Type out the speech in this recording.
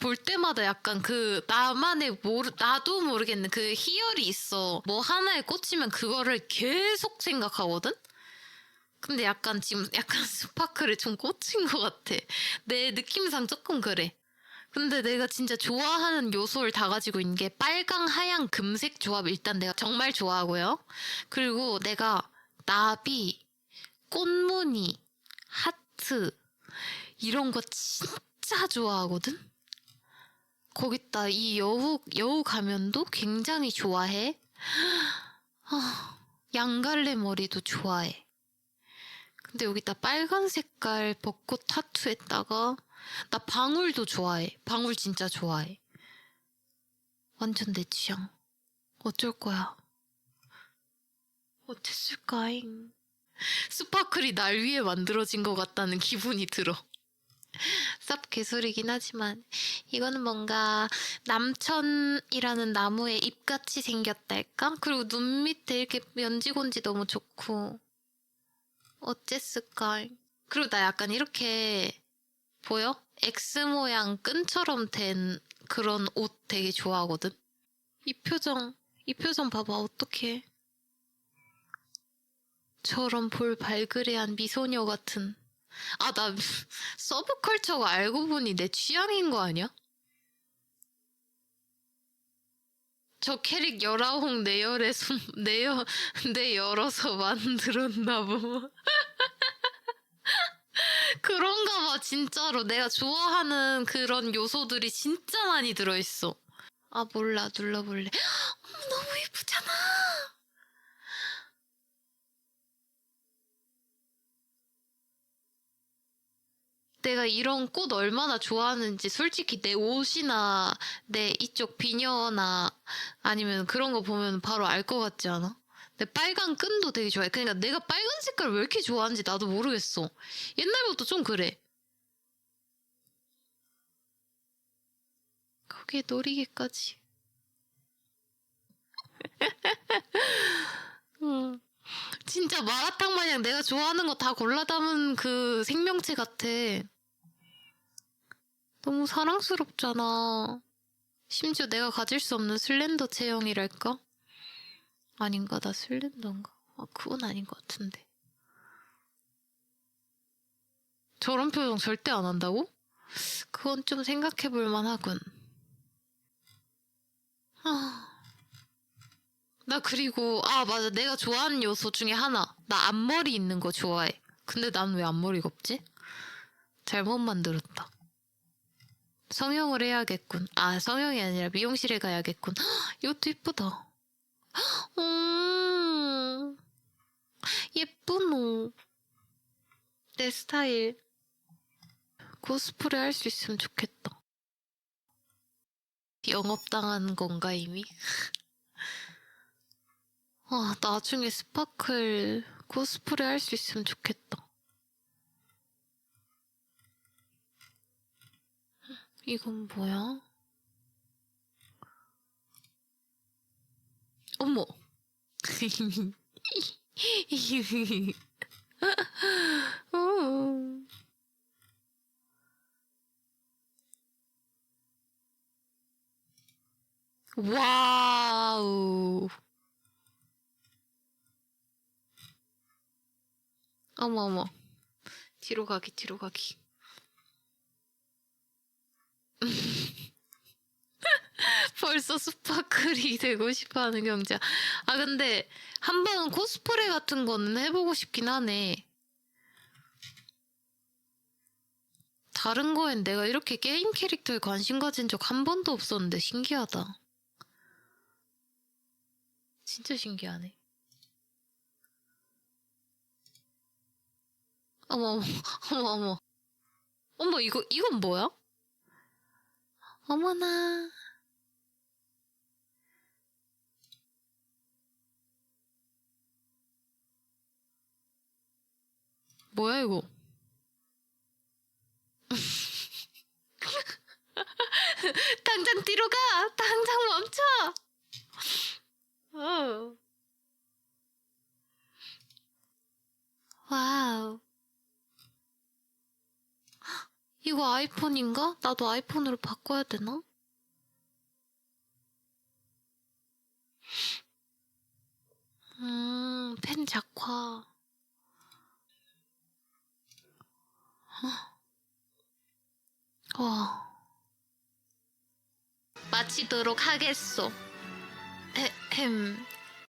볼 때마다 약간 그 나만의 모르 나도 모르겠는 그 희열이 있어. 뭐 하나에 꽂히면 그거를 계속 생각하거든. 근데 약간 지금 약간 스파크를 좀 꽂힌 것 같아. 내 느낌상 조금 그래. 근데 내가 진짜 좋아하는 요소를 다 가지고 있는 게 빨강, 하양, 금색 조합 일단 내가 정말 좋아하고요. 그리고 내가 나비, 꽃무늬, 하트 이런 거 진짜 좋아하거든. 거기다 이 여우 여우 가면도 굉장히 좋아해. 아, 양갈래 머리도 좋아해. 근데 여기다 빨간 색깔 벚꽃 타투했다가 나 방울도 좋아해. 방울 진짜 좋아해. 완전 내 취향. 어쩔 거야. 어땠을까잉? 스파클이 날 위해 만들어진 것 같다는 기분이 들어. 쌉 개소리긴 하지만 이거는 뭔가 남천이라는 나무에 잎같이 생겼달까? 그리고 눈 밑에 이렇게 연지곤지 너무 좋고 어쨌을까? 그리고 나 약간 이렇게 보여? X 모양 끈처럼 된 그런 옷 되게 좋아하거든. 이 표정, 이 표정 봐봐 어떡해. 저런 볼 발그레한 미소녀 같은. 아, 나 서브컬처가 알고 보니 내 취향인 거 아니야? 저 캐릭 열아홍 내열에 손, 내열, 내 열어서 만들었나 보. 그런가 봐, 진짜로. 내가 좋아하는 그런 요소들이 진짜 많이 들어있어. 아, 몰라. 눌러볼래. 너무 예쁘잖아. 내가 이런 꽃 얼마나 좋아하는지 솔직히 내 옷이나 내 이쪽 비녀나 아니면 그런 거 보면 바로 알 것 같지 않아? 내 빨간 끈도 되게 좋아해. 그러니까 내가 빨간 색깔 왜 이렇게 좋아하는지 나도 모르겠어. 옛날부터 좀 그래. 거기에 놀이개까지. 음. 진짜 마라탕 마냥 내가 좋아하는 거 다 골라 담은 그 생명체 같아. 너무 사랑스럽잖아. 심지어 내가 가질 수 없는 슬렌더 체형이랄까? 아닌가? 나 슬렌더인가? 아, 그건 아닌 것 같은데. 저런 표정 절대 안 한다고? 그건 좀 생각해 볼 만 하군. 아. 나 그리고 아 맞아 내가 좋아하는 요소 중에 하나 나 앞머리 있는 거 좋아해 근데 난 왜 앞머리가 없지? 잘못 만들었다 성형을 해야겠군. 아 성형이 아니라 미용실에 가야겠군. 헉, 이것도 이쁘다. 음 예쁘노 내 스타일. 코스프레 할 수 있으면 좋겠다. 영업당한 건가 이미? 아, 나중에 스파클 코스프레 할 수 있으면 좋겠다. 이건 뭐야? 어머. 어. 와우. 어머 어머 뒤로 가기 뒤로 가기 벌써 스파클이 되고 싶어 하는 경자 아 근데 한번 코스프레 같은 거는 해보고 싶긴 하네 다른 거엔 내가 이렇게 게임 캐릭터에 관심 가진 적 한 번도 없었는데 신기하다 진짜 신기하네 어머, 어머, 어머, 어머. 어머, 이거, 이건 뭐야? 어머나. 뭐야, 이거? 당장 뒤로 가! 당장 멈춰! 이거 아이폰인가? 나도 아이폰으로 바꿔야 되나? 음, 펜 작화. 와. 마치도록 하겠소. 에헴.